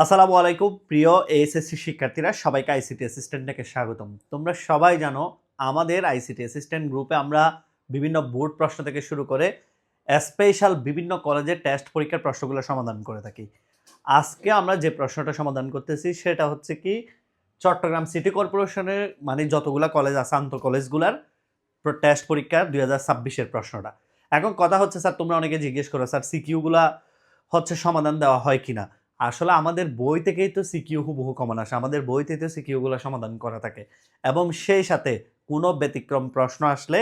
আসসালামু আলাইকুম, প্রিয় এইচএসসি শিক্ষার্থীরা, সবাইকে আইসিটি অ্যাসিস্ট্যান্টকে স্বাগতম। তোমরা সবাই জানো, আমাদের আইসিটি অ্যাসিস্ট্যান্ট গ্রুপে আমরা বিভিন্ন বোর্ড প্রশ্ন থেকে শুরু করে স্পেশাল বিভিন্ন কলেজের টেস্ট পরীক্ষার প্রশ্নগুলো সমাধান করে থাকি। আজকে আমরা যে প্রশ্নটা সমাধান করতেছি, সেটা হচ্ছে কি, চট্টগ্রাম সিটি কর্পোরেশনের মানে যতগুলা কলেজ আছে, আন্তঃ কলেজগুলার টেস্ট পরীক্ষা দুই হাজার ছাব্বিশের প্রশ্নটা। এখন কথা হচ্ছে, স্যার, তোমরা অনেকে জিজ্ঞেস করো, স্যার সিকিউগুলা হচ্ছে সমাধান দেওয়া হয় কিনা? আসলে আমাদের বই থেকেই তো সিকিউ হুবহু কমন আসে, আমাদের বই থেকে সিকিউগুলো সমাধান করা থাকে। এবং সেই সাথে কোনো ব্যতিক্রম প্রশ্ন আসলে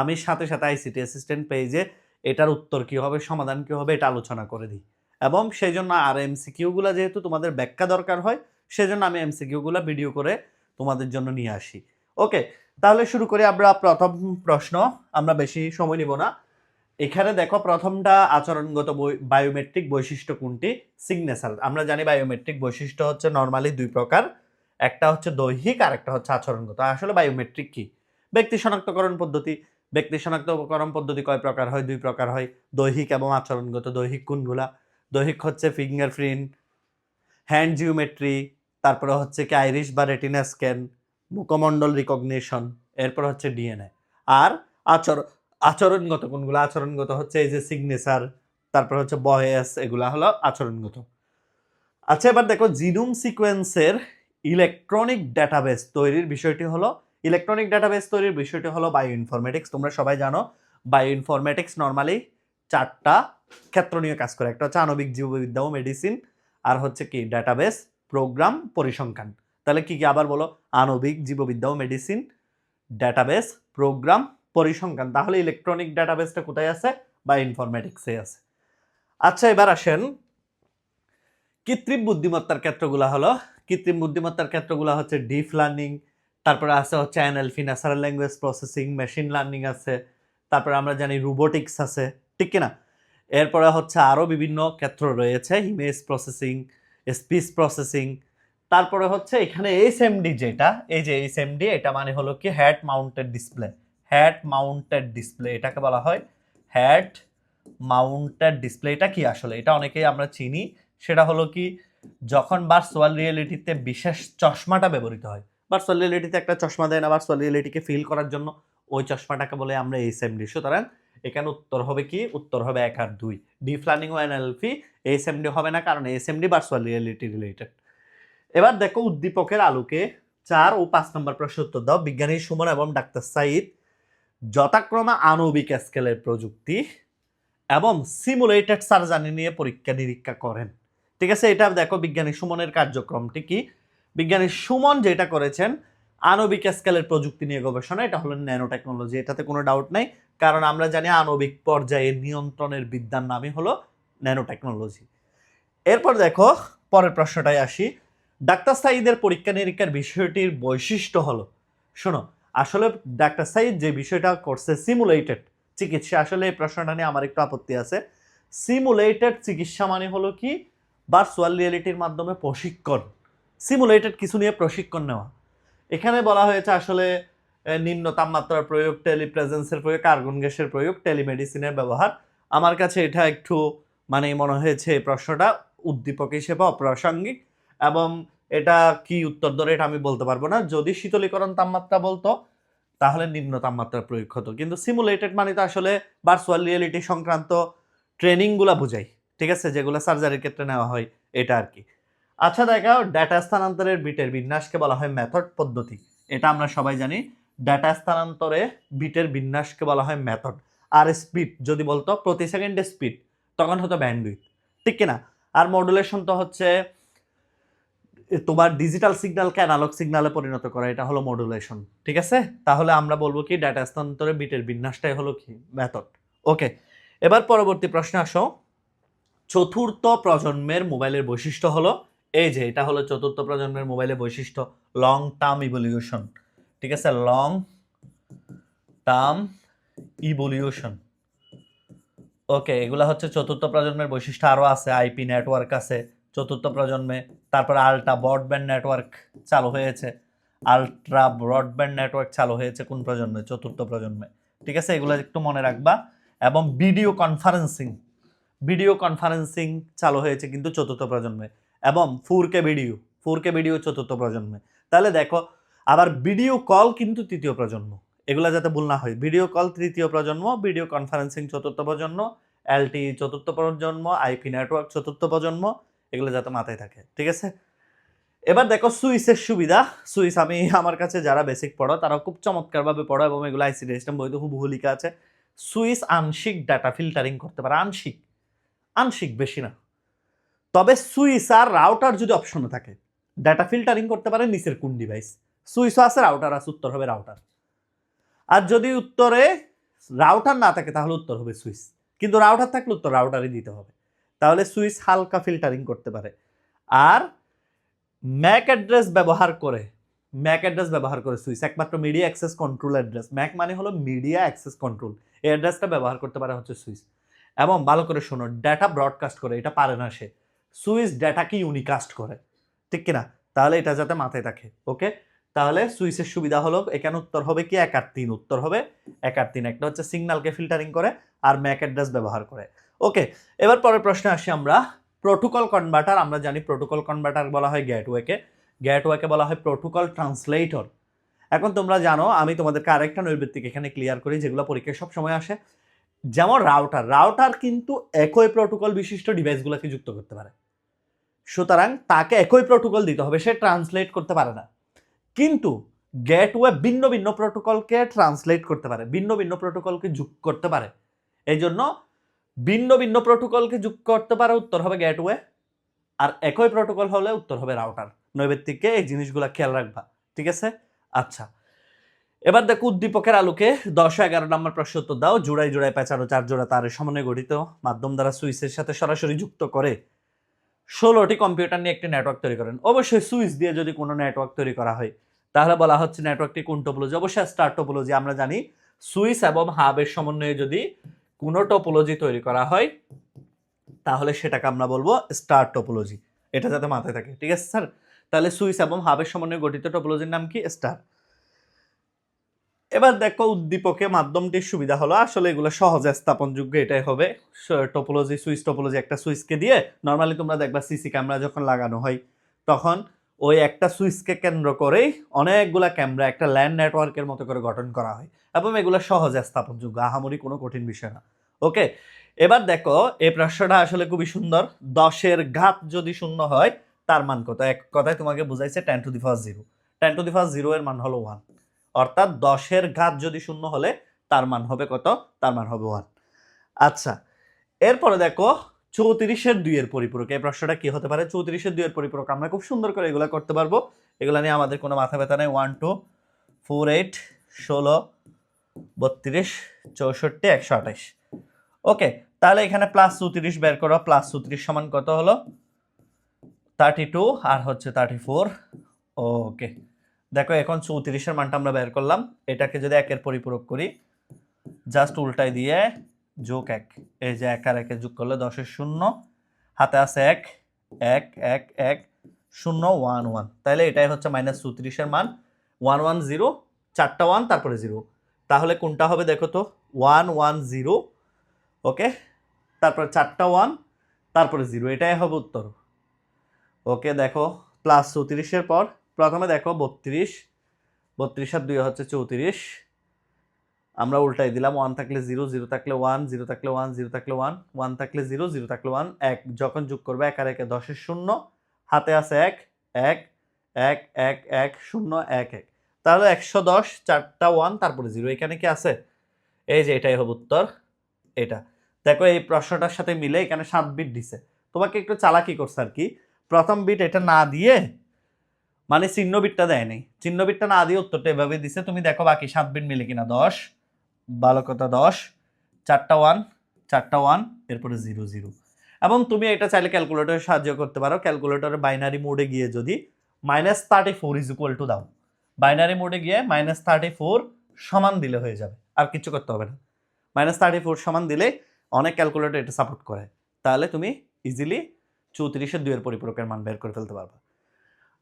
আমি সাথে সাথে আইসিটি অ্যাসিস্ট্যান্ট পেজে এটার উত্তর কী হবে, সমাধান কী হবে, এটা আলোচনা করে দিই। এবং সেই জন্য আর এম এমসিকিউগুলো যেহেতু তোমাদের ব্যাখ্যা দরকার হয়, সেজন্য আমি এম এমসিকিউগুলো ভিডিও করে তোমাদের জন্য নিয়ে আসি। ওকে তাহলে শুরু করি আমরা প্রথম প্রশ্ন, আমরা বেশি সময় নিব না। এখানে দেখো প্রথমটা আচরণগত বায়োমেট্রিক বৈশিষ্ট্য কোনটি? সিগনেচার আমরা জানি বায়োমেট্রিক বৈশিষ্ট্য হচ্ছে নর্মালি দুই প্রকার। একটা হচ্ছে দৈহিক আর একটা হচ্ছে আচরণগত। আসলে বায়োমেট্রিক কি? ব্যক্তি শনাক্তকরণ পদ্ধতি। ব্যক্তি শনাক্তকরণ পদ্ধতি কয় প্রকার হয়? দুই প্রকার হয়। দৈহিক এবং আচরণগত। দৈহিক কোনগুলা? দৈহিক হচ্ছে ফিঙ্গারপ্রিন্ট হ্যান্ড জিওমেট্রি তারপরে হচ্ছে কি আইরিশ বা রেটিনা স্ক্যান মুখমণ্ডল রিকগনিশন এরপর হচ্ছে ডিএনএ আর আচরণ আচরণগত কোনগুলো? আচরণগত হচ্ছে এই যে সিগনেচার তারপর হচ্ছে বয়েস, এগুলা হলো আচরণগত। আচ্ছা এবার দেখো জিনোম সিকোয়েন্সের ইলেকট্রনিক ডাটাবেস তৈরির বিষয়টি হলো ইলেকট্রনিক ডাটাবেস তৈরির বিষয়টি হলো বায়ো ইনফরমেটিক্স তোমরা সবাই জানো বায়ো ইনফরমেটিক্স নর্মালি চারটা ক্ষেত্র নিয়ে কাজ করে। একটা হচ্ছে আণবিক জীববিদ্যা ও মেডিসিন আর হচ্ছে কি ডাটাবেস প্রোগ্রাম পরিসংখ্যান। তাহলে কি কি আবার বলো? আণবিক জীববিদ্যা ও মেডিসিন ডাটাবেস প্রোগ্রাম পরিসংখ্যান, তাহলে ইলেকট্রনিক ডাটাবেসটা কোথায় আছে? বা ইনফরমেটিক্সে আছে। আচ্ছা এবার আসেন। কৃত্রিম বুদ্ধিমত্তার ক্ষেত্রগুলো হলো, কৃত্রিম বুদ্ধিমত্তার ক্ষেত্রগুলো হচ্ছে ডিপ লার্নিং তারপরে আছে হচ্ছে NLP natural language processing machine learning আছে, তারপরে আমরা জানি রোবোটিক্স আছে, ঠিক কিনা? এরপরে হচ্ছে আরও বিভিন্ন ক্ষেত্র রয়েছে ইমেজ প্রসেসিং স্পিচ প্রসেসিং তারপরে হচ্ছে এখানে এইচ এমডি যেটা, এই যে এইচ এমডি এটা মানে হলো কি head mounted display head mounted display, এটাকে বলা হয় হ্যাড মাউন্টেড ডিসপ্লে। এটা কি আসলে? এটা অনেকেই আমরা চিনি। সেটা হলো কি, যখন ভার্চুয়াল রিয়েলিটিতে বিশেষ চশমাটা ব্যবহৃত হয়, ভার্চুয়াল রিয়েলিটিতে একটা চশমা দেয় না, ভার্চুয়াল রিয়েলিটিকে ফিল করার জন্য ওই চশমাটাকে বলে আমরা এইচ এমডি সুতরাং এখানে উত্তর হবে কি? উত্তর হবে এক আর দুই। ডিপ লার্নিং ও এনএলপি এইচ এমডি হবে না, কারণ H MD virtual reality related. এবার দেখো উদ্দীপকের আলোকে চার ও পাঁচ নম্বর প্রশ্ন উত্তর দাও। বিজ্ঞানী সুমন এবং ডাক্তার সাইদ যথাক্রমে আণবিক স্কেলের প্রযুক্তি এবং সিমুলেটেড সার্জারি নিয়ে পরীক্ষা নিরীক্ষা করেন। ঠিক আছে? এটা দেখো বিজ্ঞানী সুমনের কার্যক্রমটি কি? বিজ্ঞানী সুমন যেটা করেছেন, আণবিক স্কেলের প্রযুক্তি নিয়ে গবেষণা, এটা হলো ন্যানো টেকনোলজি এটাতে কোনো ডাউট নাই। কারণ আমরা জানি আণবিক পর্যায়ে নিয়ন্ত্রণের বিদ্যার নামই হলো ন্যানো টেকনোলজি এরপর দেখো, পরের প্রশ্নটায় আসি। ডাক্তার সাইদের পরীক্ষা নিরীক্ষার বিষয়টির বৈশিষ্ট্য হলো, শোনো আসলে ডাক্তার সাইদ যে বিষয়টা করছে সিমুলেটেড চিকিৎসা, আসলে এই প্রশ্নটা নিয়ে আমার একটু আপত্তি আছে। সিমুলেটেড চিকিৎসা মানে হলো কি? ভার্চুয়াল রিয়েলিটির মাধ্যমে প্রশিক্ষণ। সিমুলেটেড কিছু নিয়ে প্রশিক্ষণ নেওয়া। এখানে বলা হয়েছে আসলে নিম্ন তাপমাত্রার প্রয়োগ, টেলিপ্রেজেন্সের প্রয়োগ, কার্বন গ্যাসের প্রয়োগ, টেলিমেডিসিনের ব্যবহার। আমার কাছে এটা একটু মানে মনে হয়েছে এই প্রশ্নটা উদ্দীপক হিসেবে অপ্রাসঙ্গিক এবং এটা কি উত্তর ধরে এটা আমি বলতে পারব না। যদি শীতলীকরণ তাপমাত্রা বলতো, তাহলে নিম্ন তাপমাত্রার প্রয়োগ হতো। কিন্তু সিমুলেটেড মানে তো আসলে ভার্চুয়াল রিয়েলিটি সংক্রান্ত ট্রেনিংগুলো বোঝাই, ঠিক আছে? যেগুলো সার্জারির ক্ষেত্রে নেওয়া হয়, এটা আর কি। আচ্ছা দেখাও ডাটা স্থানান্তরের বিটের বিন্যাসকে বলা হয় মেথড পদ্ধতি। এটা আমরা সবাই জানি। ডাটা স্থানান্তরে বিটের বিন্যাসকে বলা হয় মেথড আর স্পিড যদি বলতো, প্রতি সেকেন্ডে স্পিড তখন হতো ব্যান্ডউইথ ঠিক কিনা? আর মডুলেশন তো হচ্ছে তোমার ডিজিটাল সিগন্যালকে অ্যানালগ সিগন্যালে পরিণত করা, এটা হলো মডুলেশন ঠিক আছে? তাহলে আমরা বলব কি ডাটা স্থানান্তরে বিটের বিন্যাসটাই হলো কি মেথড ওকে এবার পরবর্তী প্রশ্নে আসো। চতুর্থ প্রজন্মের মোবাইলের বৈশিষ্ট্য হলো, এই যে, এটা হলো চতুর্থ প্রজন্মের মোবাইলের বৈশিষ্ট্য লং টার্ম ইভলিউশন ঠিক আছে? লং টার্ম ইভলিউশন ওকে এগুলা হচ্ছে চতুর্থ প্রজন্মের বৈশিষ্ট্য আরও আছে আইপি নেটওয়ার্ক আছে, চতুর্থ প্রজন্মে তারপর আলট্রা ব্রডব্যান্ড নেটওয়ার্ক চালু হয়েছে। আলট্রা ব্রডব্যান্ড নেটওয়ার্ক চালু হয়েছে কোন প্রজন্মে? চতুর্থ প্রজন্মে। ঠিক আছে? এগুলো একটু মনে রাখবা। এবং ভিডিও কনফারেন্সিং। ভিডিও কনফারেন্সিং চালু হয়েছে কিন্তু চতুর্থ প্রজন্মে। এবং four K video. Four K video চতুর্থ প্রজন্মে। তাহলে দেখো, আবার ভিডিও কল কিন্তু তৃতীয় প্রজন্ম। এগুলো যাতে ভুল না হয়। ভিডিও কল তৃতীয় প্রজন্ম, ভিডিও কনফারেন্সিং চতুর্থ প্রজন্ম, এলটি চতুর্থ প্রজন্ম, আইপি নেটওয়ার্ক চতুর্থ প্রজন্ম এগুলো যাতে মাথায় থাকে, ঠিক আছে? এবার দেখো সুইসের সুবিধা। সুইস আমি আমার কাছে যারা বেসিক পড়ো তারা খুব চমৎকারভাবে পড়ো এবং এগুলো আইসিডি সিস্টেম বইতে হুবহু লেখা আছে। সুইস আংশিক ডাটা ফিল্টারিং করতে পারে। আংশিক আংশিক বেশি না। তবে সুইস আর রাউটার যদি অপশনে থাকে ডাটা ফিল্টারিং করতে পারে নিচের কোন ডিভাইস সুইসও আছে রাউটার আছে, উত্তর হবে রাউটার আর যদি উত্তরে রাউটার না থাকে, তাহলে উত্তর হবে সুইস কিন্তু রাউটার থাকলে উত্তর রাউটারই দিতে হবে। তাহলে সুইচ হালকা ফিল্টারিং করতে পারে। আর ম্যাক অ্যাড্রেস ব্যবহার করে, ম্যাক অ্যাড্রেস ব্যবহার করে সুইস একমাত্র media access control address. MAC মানে হলো মিডিয়া অ্যাক্সেস কন্ট্রোল। এই অ্যাড্রেসটা ব্যবহার করতে পারে হচ্ছে সুইচ। এবং ভালো করে শোনো, ডেটা ব্রডকাস্ট করে, এটা পারে না সে। সুইস ডেটাকে ইউনিকাস্ট করে, ঠিক কিনা? তাহলে এটা যাতে মাথায় থাকে, ওকে? তাহলে সুইসের সুবিধা হলো, এখানে উত্তর হবে কি? এক আর তিন, উত্তর হবে এক আর তিন। একটা হচ্ছে সিগন্যালকে ফিল্টারিং করে, আর ম্যাক অ্যাড্রেস ব্যবহার করে। ওকে এবার পরের প্রশ্নে আসি আমরা। প্রোটোকল কনভার্টার আমরা জানি প্রোটোকল কনভার্টার বলা হয় গেটওয়েকে গেটওয়েকে বলা হয় প্রোটোকল ট্রান্সলেটর এখন তোমরা জানো, আমি তোমাদেরকে আরেকটা নৈর্বৃত্তিক এখানে ক্লিয়ার করি, যেগুলো পরীক্ষায় সব সময় আসে। যেমন রাউটার রাউটার কিন্তু একই প্রোটোকল বিশিষ্ট ডিভাইসগুলোকে যুক্ত করতে পারে। সুতরাং তাকে একই প্রোটোকল দিতে হবে, সে ট্রান্সলেট করতে পারে না। কিন্তু গেটওয়ে ভিন্ন ভিন্ন প্রোটোকলকে ট্রান্সলেট করতে পারে, ভিন্ন ভিন্ন প্রোটোকলকে যুক্ত করতে পারে। এই জন্য ভিন্ন ভিন্ন প্রোটোকলকে যুক্ত করতে পারে উত্তর হবে গেটওয়ে, আর একই প্রোটোকল হলে উত্তর হবে রাউটার। নৈবেত্তিককে এই জিনিসগুলো খেয়াল রাখবা, ঠিক আছে? আচ্ছা এবার দেখো উদ্দীপকের আলোকে দশ এগারো নম্বর প্রশ্ন উত্তর দাও। জোড়ায় জোড়ায় পেঁচানো চার জোড়া তারের সমন্বয়ে গঠিত, মাধ্যম দ্বারা সুইচের সাথে সরাসরি যুক্ত করে ষোলোটি কম্পিউটার নিয়ে একটি নেটওয়ার্ক তৈরি করেন। অবশ্যই সুইচ দিয়ে যদি কোনো নেটওয়ার্ক তৈরি করা হয়, তাহলে বলা হচ্ছে নেটওয়ার্কটি কোন টোপোলজি অবশ্যই স্টার টোপোলজি আমরা জানি সুইচ এবং হাবের সমন্বয়ে যদি কোনো টোপোলজি তৈরি করা হয়, তাহলে সেটাকে আমরা বলব স্টার টোপোলজি এটা যাতে মাথায় থাকে, ঠিক আছে স্যার? তাহলে সুইস এবং হাবের সমন্বয়ে গঠিত টোপোলজির নাম কি? স্টার এবার দেখো উদ্দীপকে মাধ্যমটির সুবিধা হলো, আসলে এগুলো সহজে স্থাপনযোগ্য এটাই হবে। টোপোলজি সুইচ টোপোলজি একটা সুইচকে দিয়ে নর্মালি তোমরা দেখবা সিসি ক্যামেরা যখন লাগানো হয়, তখন ওই একটা সুইচকে কেন্দ্র করেই অনেকগুলা ক্যামেরা একটা ল্যান্ড নেটওয়ার্কের মতো করে গঠন করা হয়। এবং এগুলো সহজে স্থাপনযোগ্য আহামরি কোনো কঠিন বিষয় না। ওকে এবার দেখো, এই প্রশ্নটা আসলে খুবই সুন্দর। দশের ঘাত যদি শূন্য হয়, তার মান কত? এক কথায় তোমাকে বুঝাইছে ten to the first zero ten to the first zero এর মান হলো ওয়ান অর্থাৎ দশের ঘাত যদি শূন্য হলে, তার মান হবে কত? তার মান হবে ওয়ান আচ্ছা এরপরে দেখো, চৌত্রিশের দুইয়ের পরিপূরক। এই প্রশ্নটা কি হতে পারে? চৌত্রিশের দুইয়ের পরিপূরক আমরা খুব সুন্দর করে এগুলো করতে পারব। এগুলো নিয়ে আমাদের কোনো মাথা ব্যথা নেই। ওয়ান টু ফোর এইট ষোলো বত্রিশ, চৌষট্টি, একশো আঠাশ। ওকে, তাহলে এখানে প্লাস চৌত্রিশ বের করো প্লাস চৌত্রিশ সমান কত হলো? থার্টি টু আর হচ্ছে থার্টি ফোর ওকে, দেখো এখন চৌত্রিশের মানটা আমরা বের করলাম। এটাকে যদি একের পরিপূরক করি জাস্ট উল্টাই দিয়ে যোগ এক। এই যে এক আর একে যোগ করলে দশের শূন্য, হাতে আছে এক এক এক এক, শূন্য ওয়ান ওয়ান তাহলে এটাই হচ্ছে মাইনাস চৌত্রিশের মান। ওয়ান ওয়ান জিরো চারটা ওয়ান তারপরে জিরো তাহলে কোনটা হবে দেখো তো? ওয়ান ওয়ান জিরো ওকে তারপরে চারটা ওয়ান তারপরে জিরো এটাই হবে উত্তর। ওকে দেখো প্লাস চৌত্রিশের পর, প্রথমে দেখো বত্রিশ বত্রিশ আর দুই হচ্ছে চৌত্রিশ। আমরা উল্টাই দিলাম ওয়ান থাকলে জিরো জিরো থাকলে ওয়ান জিরো থাকলে ওয়ান জিরো থাকলে ওয়ান ওয়ান থাকলে জিরো জিরো থাকলে ওয়ান এক। যখন যোগ করবে এক আর একে দশের শূন্য, হাতে আছে এক এক এক এক এক, শূন্য, এক এক। তাহলে একশো দশ, চারটা ওয়ান তারপরে জিরো এখানে কি আছে? এই যে এটাই হবে উত্তর, এটা। দেখো, এই প্রশ্নটার সাথে মিলে এখানে সাত বিট দিছে। তোমাকে একটু চালাকি করছে আর কি। প্রথম বিট এটা না দিয়ে মানে চিহ্ন বিটটা দেয় চিহ্ন বিটটা না দিয়ে উত্তরটা এভাবে দিছে। তুমি দেখো বাকি সাত বিট মিলে কিনা? দশ ভালো কথা দশ, চারটা ওয়ান চারটা ওয়ান এরপরে জিরো জিরো এবং তুমি এটা চাইলে ক্যালকুলেটরের সাহায্য করতে পারো। ক্যালকুলেটরের বাইনারি মোডে গিয়ে যদি minus thirty four is equal to দাও। বাইনারি মোডে গিয়ে মাইনাস থার্টি ফোর সমান দিলে হয়ে যাবে। আর কিছু করতে হবে না। মাইনাস থার্টি ফোর সমান দিলে অনেক ক্যালকুলেটর এটা সাপোর্ট করে। তাহলে তুমি ইজিলি চৌত্রিশের দুইয়ের পরিপূরকের মান বের করে ফেলতে পারবে।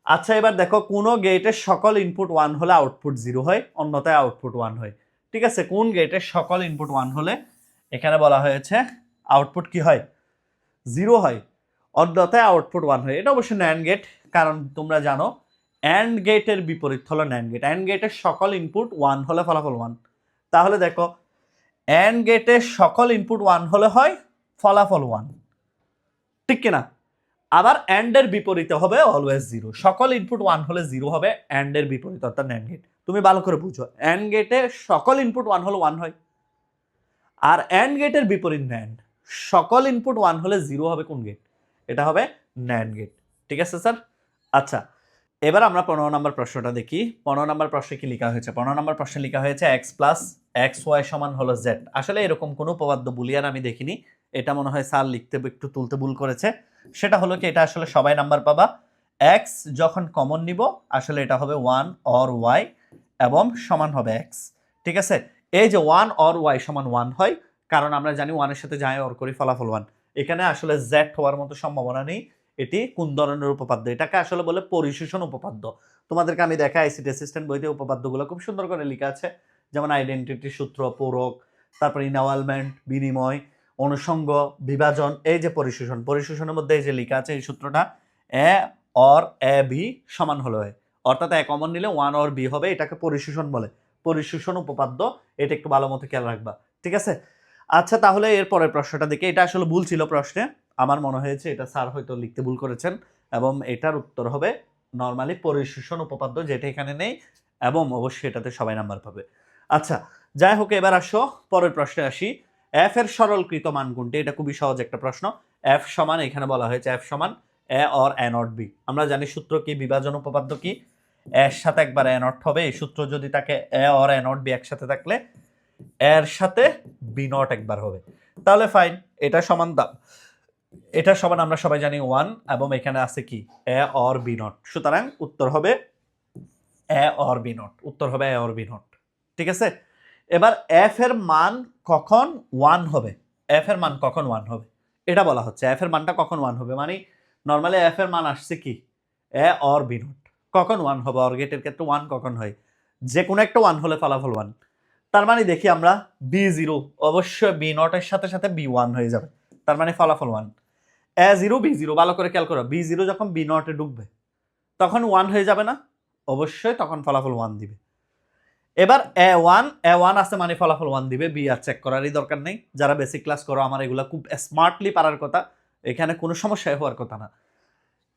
আচ্ছা এবার দেখো, কোনো গেটের সকল ইনপুট ওয়ান হলে আউটপুট জিরো হয়, অন্যথায় আউটপুট ওয়ান হয়। ঠিক আছে? কোন গেটের সকল ইনপুট ওয়ান হলে এখানে বলা হয়েছে আউটপুট কি হয়? জিরো হয়, অন্যথায় আউটপুট ওয়ান হয়। এটা অবশ্যই ন্যান্ড গেট কারণ তোমরা জানো অ্যান্ড গেটের বিপরীত, হলো ন্যান্ড গেট অ্যান্ড গেটের সকল ইনপুট ওয়ান হলে ফলাফল ওয়ান তাহলে দেখো অ্যান্ড গেটের সকল ইনপুট ওয়ান হলে হয় ফলাফল ওয়ান ঠিক কিনা? আবার অ্যান্ডের বিপরীতে হবে অলওয়েজ জিরো সকল ইনপুট ওয়ান হলে জিরো হবে অ্যান্ডের বিপরীত, অর্থাৎ ন্যান্ড গেট তুমি ভালো করে বুঝো অ্যান্ড গেটে সকল ইনপুট ওয়ান হলে ওয়ান হয়। আর অ্যান্ড গেটের বিপরীত ন্যান্ড সকল ইনপুট ওয়ান হলে জিরো হবে কোন গেট এটা হবে ন্যান্ড গেট ঠিক আছে স্যার আচ্ছা এবার আমরা পনেরো নম্বর প্রশ্নটা দেখি। পনেরো নম্বর প্রশ্নে কি লেখা হয়েছে? পনেরো নম্বর প্রশ্নে লেখা হয়েছে এক্স প্লাস এক্স ওয়াই সমান হলো জেড আসলে এরকম কোনো উপপাদ্য বুলিয়ান আমি দেখিনি। এটা মনে হয় স্যার লিখতে, একটু তুলতে ভুল করেছে। সেটা হলো কি, এটা আসলে সবাই নাম্বার পাবা। এক্স যখন কমন নিব, আসলে এটা হবে ওয়ান অর ওয়াই এবং সমান হবে এক্স ঠিক আছে? এই যে ওয়ান অর ওয়াই সমান ওয়ান হয়, কারণ আমরা জানি ওয়ানের সাথে যাই অর করি ফলাফল ওয়ান এখানে আসলে জেড হওয়ার মতো সম্ভাবনা নেই। এটি কোন ধরনের উপপাদ্য? এটাকে আসলে বলে পরিশোষণ উপপাদ্য। তোমাদেরকে আমি দেখা আইসিটি অ্যাসিস্ট্যান্ট বইতে উপপাদ্যগুলো। খুব সুন্দর করে লেখা আছে। যেমন আইডেন্টিটি সূত্র, পূরক, তারপর ইনাওয়ালমেন্ট বিনিময়, অনুষঙ্গ, বিভাজন, এই যে পরিশোষণ। পরিশোষণের মধ্যে এই যে লেখা আছে, এই সূত্রটা এ অর এ বি সমান হলো অর্থাৎ এ কমন নিলে ওয়ান অর বি হবে, এটাকে পরিশোষণ বলে। পরিশোষণ উপপাদ্য, এটা একটু ভালো মতো খেয়াল রাখবা। ঠিক আছে? আচ্ছা তাহলে এর পরের প্রশ্নটা দেখে। এটা আসলে ভুল ছিল প্রশ্নে। আমার মনে হয়েছে এটা স্যার হয়তো লিখতে ভুল করেছেন এবং এটার উত্তর হবে নর্মালি পরিশোষণ উপপাদ্য যেটা এখানে নেই এবং অবশ্যই এটাতে সবাই নাম্বার পাবে। আচ্ছা যাই হোক, এবার আসো, পরের প্রশ্নে আসি। এফ এর সরলকৃত মান কোনটি? এটা খুবই সহজ একটা প্রশ্ন। এফ সমান, এখানে বলা হয়েছে এফ সমান A or A not B আমরা জানি সূত্র কি, বিভাজন উপপাদ্য কি? এর সাথে একবার এ নট হবে। এই সূত্র যদি তাকে A or A not B একসাথে থাকলে এর সাথে বি নট একবার হবে। তাহলে ফাইন এটা সমান দাম। এটা সমান আমরা সবাই জানি ওয়ান এবং এখানে আছে কি? এ অর বি নট সুতরাং উত্তর হবে এ অর বি নট উত্তর হবে এ অর বি নট ঠিক আছে? এবার এফ এর মান কখন ওয়ান হবে? এফ এর মান কখন ওয়ান হবে? এটা বলা হচ্ছে। এফ এর মানটা কখন ওয়ান হবে? মানে নর্মালি এফ এর মান আসছে কি? এ অর বি নট কখন ওয়ান হবে? অর গেটের ক্ষেত্রে ওয়ান কখন হয়? যে কোনো একটা ওয়ান হলে ফলাফল ওয়ান তার মানে দেখি আমরা বি জিরো অবশ্যই বি নটের সাথে সাথে বি ওয়ান হয়ে যাবে। তার মানে ফলাফল one A zero B zero ভালো করে খেয়াল করো। বি জিরো যখন বি নটে ঢুকবে, তখন ওয়ান হয়ে যাবে না? অবশ্যই তখন ফলাফল ওয়ান দিবে। এবার এ ওয়ান এ ওয়ান আছে মানে ফলাফল ওয়ান দিবে। বি আর চেক করারই দরকার নেই। যারা বেসিক ক্লাস করো, আমার এগুলো খুব স্মার্টলি পারার কথা। এখানে কোনো সমস্যায় হওয়ার কথা না।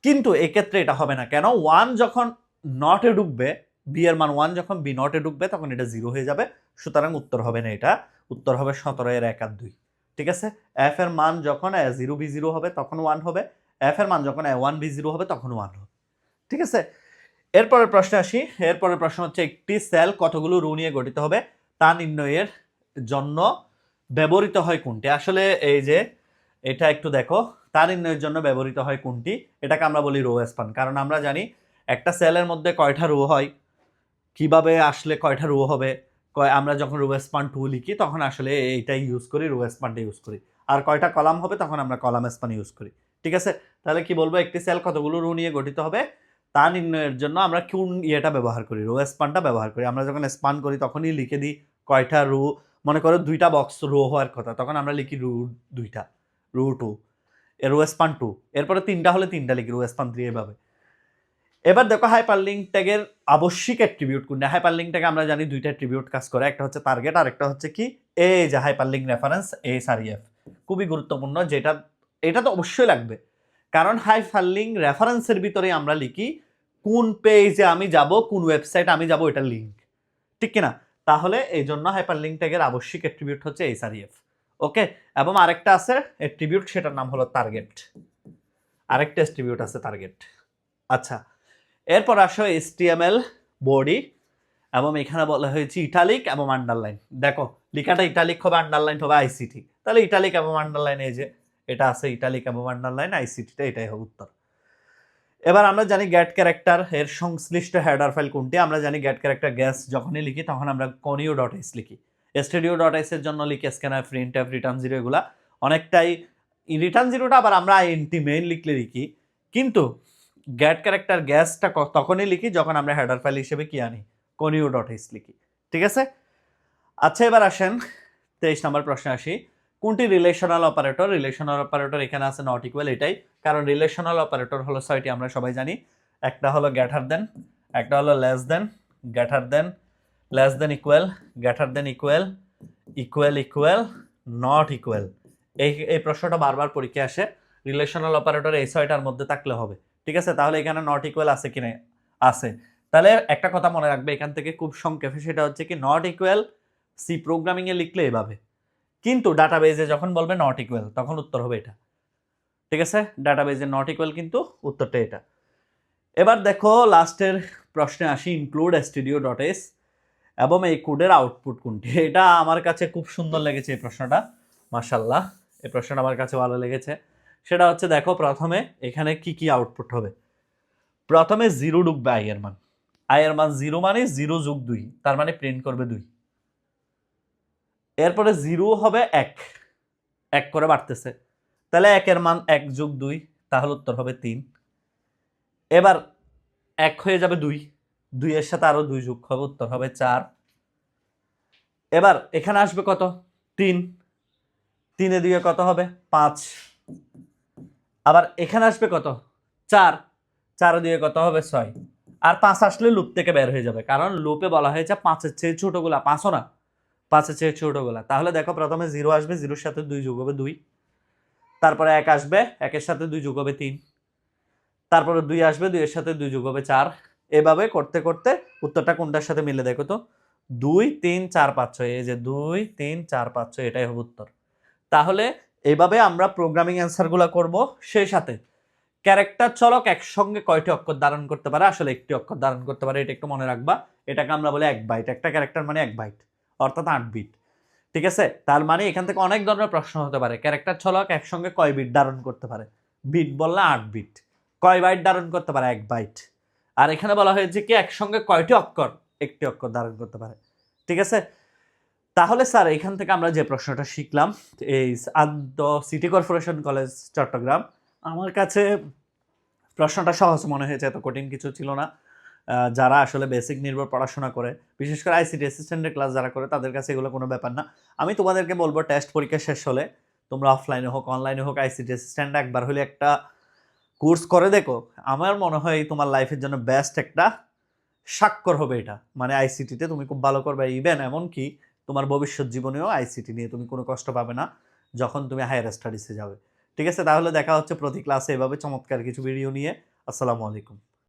কিন্তু এক্ষেত্রে এটা হবে না। কেন? ওয়ান যখন নটে ঢুকবে বি এর মান ওয়ান যখন বি নটে ঢুকবে, তখন এটা জিরো হয়ে যাবে। সুতরাং উত্তর হবে না এটা। উত্তর হবে সতেরো এর এক আর দুই। ঠিক আছে? এফ এর মান যখন জিরো বি জিরো হবে, তখন ওয়ান হবে। এফ এর মান যখন ওয়ান বি জিরো হবে, তখন ওয়ান হবে। ঠিক আছে? এরপরের প্রশ্নে আসি। এরপরের প্রশ্ন হচ্ছে, একটি সেল কতগুলো রু নিয়ে গঠিত হবে? তা নির্ণয়ের জন্য ব্যবহৃত হয় কোনটি? আসলে এই যে, এটা একটু দেখো। তা নির্ণয়ের জন্য ব্যবহৃত হয় কোনটি? এটাকে আমরা বলি রো স্পান কারণ আমরা জানি, একটা সেলের মধ্যে কয়টা রো হয়? কীভাবে আসলে কয়টা রো হবে? কয়, আমরা যখন রো স্পান টু লিখি, তখন আসলে এইটাই ইউজ করি রো স্পানটা ইউজ করি। আর কয়টা কলাম হবে, তখন আমরা কলাম স্পান ইউজ করি। ঠিক আছে? তাহলে কি বলব, একটি সেল কতগুলো রো নিয়ে গঠিত হবে? তা নির্ণয়ের জন্য আমরা কোন ইয়েটা ব্যবহার করি? রো স্পানটা ব্যবহার করি। আমরা যখন স্পান করি, তখনই লিখে দিই কয়টা রো মনে করো দুইটা বক্স রো হওয়ার কথা, তখন আমরা লিখি রু দুইটা রু টু রো স্পান টু এরপরে তিনটা হলে তিনটা লিখি রো স্পান থ্রি এভাবে। এবার দেখো হাইপারলিঙ্ক ট্যাগের আবশ্যিক অ্যাট্রিবিউট কোনটা? হাইপারলিঙ্ক ট্যাগে আমরা জানি দুইটা অ্যাট্রিবিউট কাজ করে, একটা হচ্ছে টার্গেট আর একটা হচ্ছে কি? এ যে হাইপারলিঙ্ক রেফারেন্স এ এফ খুবই গুরুত্বপূর্ণ, যেটা, এটা তো অবশ্যই লাগবে। কারণ হাইপারলিঙ্ক রেফারেন্সের ভিতরে আমরা লিখি, কোন পেজে আমি যাব, কোন ওয়েবসাইট আমি যাব, এটা লিঙ্ক ঠিক কিনা? তাহলে এই জন্য হাইপারলিঙ্ক ট্যাগের আবশ্যিক অ্যাট্রিবিউট হচ্ছে এস ওকে? এবং আরেকটা আছে অ্যাট্রিবিউট সেটার নাম হলো টার্গেট আরেকটা অ্যাট্রিবিউট আছে টার্গেট আচ্ছা এরপর আসো এসটিএমএল বডি এবং এখানে বলা হয়েছে ইটালিক এবং আন্ডারলাইন দেখো, লেখাটা ইটালিক হবে আন্ডারলাইন হবে আইসিটি তাহলে ইটালিক এবং আন্ডারলাইন এই যে, এটা আছে ইটালিক এবং আন্ডারলাইন আইসিটিটা এটাই হবে উত্তর। এবার আমরা জানি গ্যাট ক্যারেক্টার এর সংশ্লিষ্ট হেডার ফাইল কোনটি? আমরা জানি গ্যাট ক্যারেক্টার গ্যাস যখনই লিখি, তখন আমরা কনিও ডট এস লিখি। স্টুডিও ডট এস এর জন্য লিখি scanner print app return zero এগুলা। অনেকটাই রিটার্ন জিরোটা আবার আমরা আইএনটি মেইন লিখলে লিখি। কিন্তু গ্যাট ক্যারেক্টার গ্যাসটা তখনই লিখি যখন আমরা হেডার ফাইল হিসেবে কি আনি? কনিও ডট এস লিখি। ঠিক আছে? আচ্ছা এবার আসেন তেইশ নম্বর প্রশ্নে আসি। কোনটি রিলেশনাল অপারেটর রিলেশনাল অপারেটর এখানে আছে নট ইকুয়াল এটাই। কারণ রিলেশনাল অপারেটর হলো ছয়টি, আমরা সবাই জানি। একটা হলো গ্যাটার দেন একটা হলো less than greater than less than equal greater than equal equal equal not equal এই এই প্রশ্নটা বারবার পরীক্ষায় আসে। রিলেশনাল অপারেটর এই ছয়টার মধ্যে থাকলে হবে। ঠিক আছে? তাহলে এখানে নট ইকুয়াল আছে কি না আছে। তাহলে একটা কথা মনে রাখবে এখান থেকে খুব সংক্ষেপে, সেটা হচ্ছে কি নট ইকুয়াল সি প্রোগ্রামিংয়ে লিখলে এভাবে। কিন্তু ডাটাবেজে যখন বলবে নট ইকুয়াল তখন উত্তর হবে এটা। ঠিক আছে? ডাটাবেজে নট ইকুয়াল কিন্তু উত্তরটা এটা। এবার দেখো লাস্টের প্রশ্নে আসি ইনক্লুড স্টুডিও ডট এস এবং এই কোডের আউটপুট কোনটি? এটা আমার কাছে খুব সুন্দর লেগেছে এই প্রশ্নটা। মাশাল্লাহ এই প্রশ্নটা আমার কাছে ভালো লেগেছে। সেটা হচ্ছে দেখো প্রথমে এখানে কি কি আউটপুট হবে। প্রথমে জিরো ঢুকবে আই এর মান। আই এর মান জিরো মানে জিরো যোগ দুই, তার মানে প্রিন্ট করবে দুই। এরপরে জিরো হবে এক। এক করে বাড়তেছে। তাহলে একের মান এক যোগ দুই, তাহলে উত্তর হবে তিন। এবার এক হয়ে যাবে দুই। দুইয়ের সাথে আরও দুই যোগ হবে, উত্তর হবে চার। এবার এখানে আসবে কত? তিন। তিনে দিয়ে কত হবে? পাঁচ। আবার এখানে আসবে কত? চার। চার দিয়ে কত হবে? ছয়। আর পাঁচ আসলে লুপ থেকে বের হয়ে যাবে। কারণ লুপে বলা হয়েছে পাঁচের চেয়ে ছোটগুলা। পাঁচও না। পাঁচের চেয়ে ছোটগুলা। তাহলে দেখো প্রথমে জিরো আসবে, জিরোর সাথে দুই যোগ হবে দুই। তারপরে এক আসবে, একের সাথে দুই যোগ হবে তিন। তারপরে দুই আসবে, দুইয়ের সাথে দুই যোগ হবে চার। এভাবে করতে করতে উত্তরটা কোনটার সাথে মিলে দেখো তো? দুই, তিন, চার, পাঁচ, ছয়। এই যে দুই, তিন, চার, পাঁচ, ছয়, এটাই হবে উত্তর। তাহলে এইভাবে আমরা প্রোগ্রামিং অ্যান্সারগুলো করব সেই সাথে। ক্যারেক্টার চলক একসঙ্গে কয়টি অক্ষর ধারণ করতে পারে? আসলে একটি অক্ষর ধারণ করতে পারে, এটা একটু মনে রাখবা। এটাকে আমরা বলি এক বাইট একটা ক্যারেক্টার মানে এক বাইট অর্থাৎ আট বিট ঠিক আছে? তার মানে এখান থেকে অনেক ধরনের প্রশ্ন হতে পারে। ক্যারেক্টার ছলক একসঙ্গে কয় বিট ধারণ করতে পারে? বিট বললে আট বিট কয় বাইট ধারণ করতে পারে? এক বাইট আর এখানে বলা হয়েছে কি, একসঙ্গে কয়টি অক্ষর? একটি অক্ষর ধারণ করতে পারে। ঠিক আছে? তাহলে স্যার, এখান থেকে আমরা যে প্রশ্নটা শিখলাম, এই আন্ত সিটি কর্পোরেশন কলেজ, চট্টগ্রাম, আমার কাছে প্রশ্নটা সহজ মনে হয়েছে, এত কঠিন কিছু ছিল না। যারা আসলে বেসিক নির্ভর পড়াশোনা করে, বিশেষ করে আইসিটি অ্যাসিস্ট্যান্টের ক্লাস যারা করে, তাদের কাছে এগুলো কোনো ব্যাপার না। আমি তোমাদেরকে বলব টেস্ট পরীক্ষা শেষ হলে, তোমরা অফলাইনে হোক অনলাইনে হোক আইসিটি অ্যাসিস্ট্যান্ট একবার হলে একটা কোর্স করে দেখো। আমার মনে হয় তোমার লাইফের জন্য বেস্ট একটা স্বাক্ষর হবে এটা। মানে আইসিটিতে তুমি খুব ভালো করবে। ইভেন এমনকি তোমার ভবিষ্যৎ জীবনেও আইসিটি নিয়ে তুমি কোনো কষ্ট পাবে না যখন তুমি হায়ার স্টাডিসে যাবে। ঠিক আছে? তাহলে দেখা হচ্ছে প্রতি ক্লাসে এভাবে চমৎকার কিছু ভিডিও নিয়ে। আসসালামু আলাইকুম।